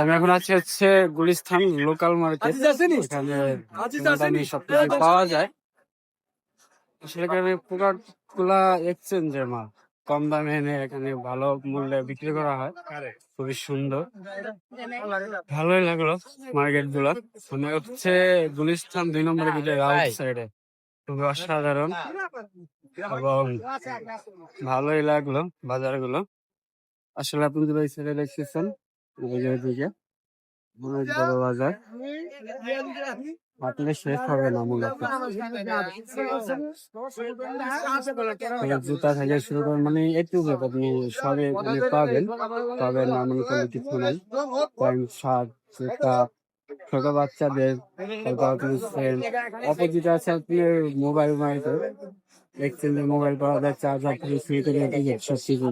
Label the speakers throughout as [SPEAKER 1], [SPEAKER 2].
[SPEAKER 1] আমি এখন আছি হচ্ছে গুলিস্তান লোকাল মার্কেট এখানে দামি সবকিছু পাওয়া যায়। সেখানে প্রোডাক্টগুলা এক্সচেঞ্জের মাল। কম দামে এনে এখানে ভালো মূল্যে বিক্রি করা হয়। খুবই সুন্দর। ভালোই লাগল মার্কেটগুলা মানে হচ্ছে গুলিস্তান দুই নম্বর গেটে রাউট সাইডে খুবই অসাধারণ। এবং ভালোই লাগল বাজারগুলো আসলে আপনি যদি এই সাইডে দেখতেছেন এই যে দিকে অনেক বড় বাজার। আপনি শেষ হবে না মূলত। জুতা থেকে শুরু করে মানে আপনি সবে আপনি পাবেন। পাবেন না মনে কোনো কিছু নাই। প্যান্ট শার্ট জুতা ছোট বাচ্চাদের আপনি অপোজিট আছে আপনি মোবাইল এক্সচেঞ্জের মোবাইল পাওয়া যায় চার্জার থেকে শুরু করে সব কিছু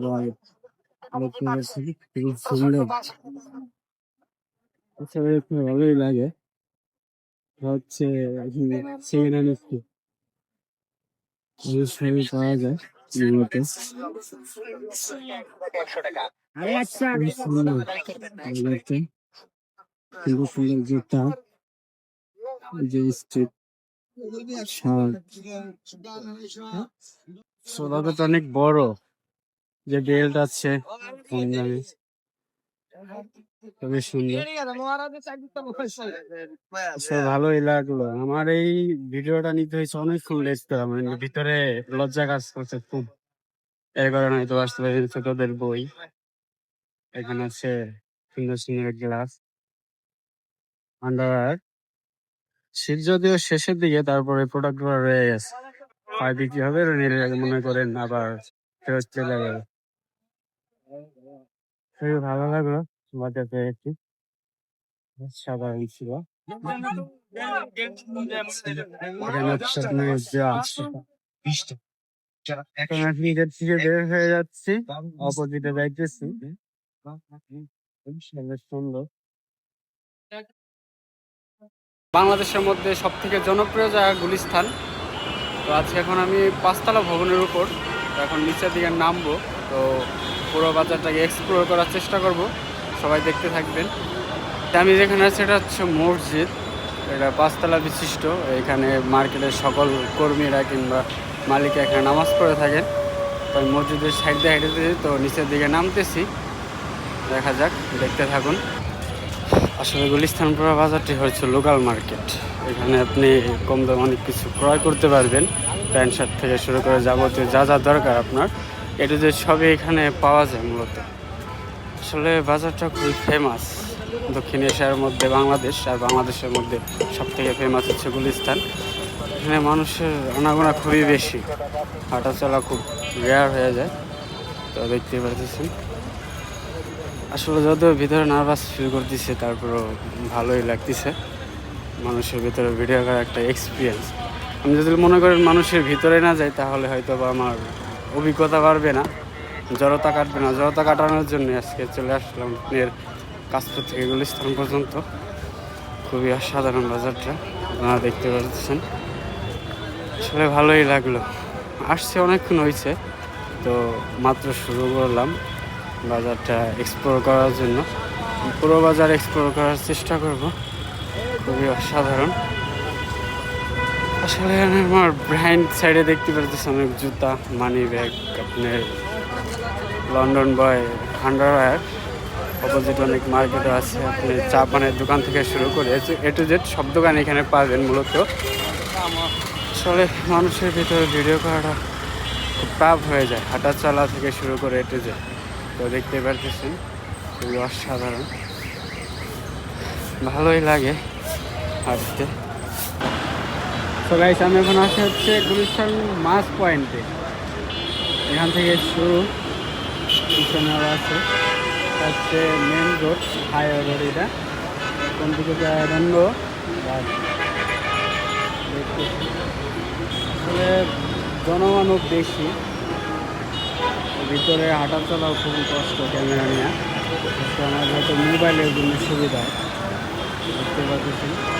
[SPEAKER 1] যায় নতুন সুন্দর আচ্ছা একটু ভালোই লাগে। হচ্ছে সেকেন্ড হ্যান্ড একটু সেমি পাওয়া যায় খুবই সুন্দর দেখতে খুবই সুন্দর জুতা যে শার্ট সোলাটা তো অনেক বড়। যে বেল্ট আছে খুবই সুন্দর। আচ্ছা ভালোই লাগল। আমার এই ভিডিওটা নিতে হয়েছে লেট করা মানে ভিতরে লজ্জা কাজ করছে খুব। এর কারণে হয়তো আসতে পারি ছোটদের বই। এখানে আছে সুন্দর সুন্দর গ্লাস। আন্ডার শীত যদিও শেষের দিকে, তারপরে প্রোডাক্টগুলো রয়ে গেছে। হয় বিক্রি হবে, মনে করেন আবার ফেরত চলে যাবে। খুবই ভালো লাগল মজা পেয়েছি সাধারণ ছিল হয়ে যাচ্ছি সুন্দর বাংলাদেশের মধ্যে সব থেকে জনপ্রিয় জায়গা গুলিস্তান তো আজকে এখন আমি পাঁচতলা ভবনের উপর এখন নিচের দিকে নামবো, তো পুরো বাজারটাকে এক্সপ্লোর করার চেষ্টা করব। সবাই দেখতে থাকবেন। আমি যেখানে আছি এটা হচ্ছে মসজিদ। এটা পাঁচতলা বিশিষ্ট। এখানে মার্কেটের সকল কর্মীরা কিংবা মালিক এখানে নামাজ পড়ে থাকেন। তো আমি মসজিদের সাইড দিয়ে হেঁটেছি তো নিচের দিকে নামতেছি। দেখা যাক, দেখতে থাকুন। আসলে গুলিস্তানপুরা বাজারটি হচ্ছে লোকাল মার্কেট এখানে আপনি কম দামে অনেক কিছু ক্রয় করতে পারবেন। প্যান্ট শার্ট থেকে শুরু করে যাবতীয় যা যা দরকার আপনার। এটা যে সবই এখানে পাওয়া যায় মূলত। আসলে বাজারটা খুবই ফেমাস দক্ষিণ এশিয়ার মধ্যে বাংলাদেশ আর বাংলাদেশের মধ্যে সব থেকে ফেমাস হচ্ছে গুলিস্তান। এখানে মানুষের আনাগোনা খুবই বেশি। হাঁটা চলা খুব রেয়ার হয়ে যায়। তো দেখতে পাচ্ছেন আসলে যদিও ভিতরে নার্ভাস ফিল করতেছে, তারপরও ভালোই লাগতেছে। মানুষের ভিতরে ভিডিও করার একটা এক্সপিরিয়েন্স আমি যদি মনে করেন মানুষের ভিতরে না যাই তাহলে হয়তো বা আমার অভিজ্ঞতা বাড়বে না, জড়তা কাটবে না। জড়তা কাটানোর জন্য আজকে চলে আসলাম এর কাজপুর থেকে গুলিস্তান পর্যন্ত। খুবই অসাধারণ বাজারটা আপনারা দেখতে পাচ্ছেন। আসলে ভালোই লাগল। আসছে অনেকক্ষণ হয়েছে তো মাত্র শুরু করলাম বাজারটা এক্সপ্লোর করার জন্য। পুরো বাজার এক্সপ্লোর করার চেষ্টা করব। খুবই অসাধারণ। আসলে আমার ব্রাইন্ড সাইডে দেখতে পাচ্ছি অনেক জুতা মানি ব্যাগ আপনার লন্ডন বয় আন্ডারওয়্যার অপোজিট অনেক মার্কেটও আছে, আপনি চা পানের দোকান থেকে শুরু করে এ টু জেড সব দোকান এখানে পাবেন মূলত। আসলে মানুষের ভিতরে ভিডিও করাটা খুব টাফ হয়ে যায়, হাঁটা চলা থেকে শুরু করে এ টু জেড তো দেখতে পারতেছেন, খুবই অসাধারণ। ভালোই লাগে হাঁটতে গাইস আমি এখন আসি হচ্ছে গুলিস্তান মাস পয়েন্টে। এখান থেকে শুরু। পিছনে আছে। হচ্ছে মেন রোড হাইওয়ে রোড এটা। কোন দিকে যায় বন্ধ আসলে জনমানব বেশি। ভিতরে হাঁটা চলাও খুবই কষ্ট ক্যামেরা নিয়ে। আমার হয়তো মোবাইলের জন্য সুবিধা। দেখতে পাচ্ছি।